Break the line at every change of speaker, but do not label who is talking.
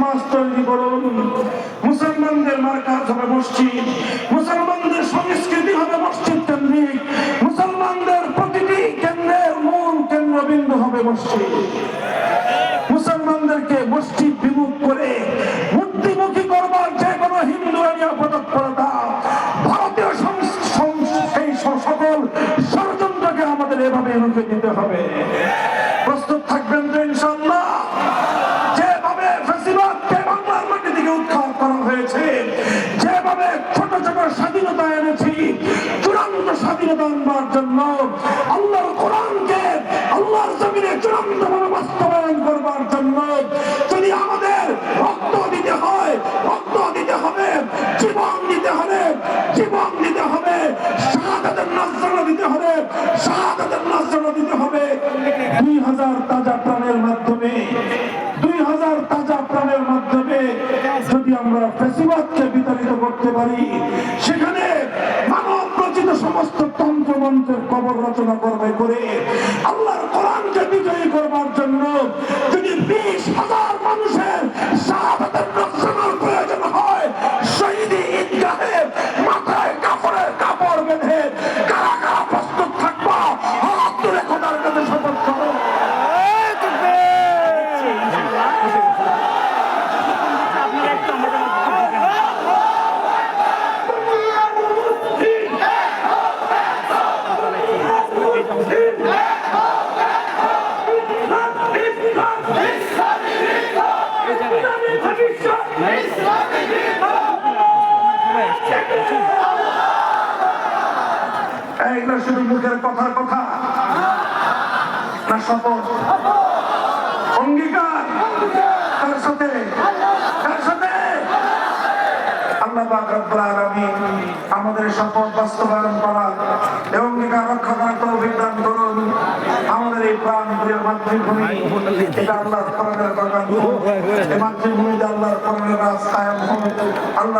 সমাজ তৈরি করুন। মুসলমানদের মার্কাজ হবে মসজিদ। মুসলমানদের সংস্কৃতি হবে মসজিদ কেন্দ্রিক। মুসলমানদের প্রতিটি কেন্দ্রের মূল কেন্দ্রবিন্দু হবে মসজিদ। মুসলমানদেরকে মসজিদ বিমুখ করে মূর্তিমুখী করবার যে কোনো হিন্দু ভারতীয় সং- এই স- সকল ষড়যন্ত্রকে আমাদের এভাবে রুখে দিতে হবে। স্বাধীনতা আনবার জন্য আল্লাহর কোরআনকে আল্লাহর জমিনে চূড়ান্ত ভাবে বাস্তবায়ন করবার জন্য যদি আমাদের রক্ত দিতে হয়, রক্ত দিতে হবে, জীবন দিতে হবে, জীবন দিতে হবে, শাহাদাতের নাজরানা দিতে হবে, শাহাদাতের নাজরানা দিতে হবে। দুই হাজার তাজা প্রাণের মাধ্যমে, দুই হাজার তাজা প্রাণের মাধ্যমে যদি আমরা ফেসিবাদকে বিতাড়িত করতে পারি তন্ত্র কবর রচনা করবে করে আল্লাহর কোরআনকে বিজয়ী করবার জন্য যদি বিশ হাজার মানুষের শাহাদাতের নাজরানার প্রয়োজন হয়, শহীদ ঈদগাহে মাথায় কাপড়ের কাপড় বেঁধে এইগুলো শুধু মুখের কথার কথা। শপথ। অঙ্গীকার। কার সাথে। আমাদের শপথ বাস্তবায়ন করা এবং অঙ্গীকার রক্ষা করুন। আমাদের এই প্রাণ প্রিয় মাতৃভূমি, এটা রাস্তায় আল্লাহ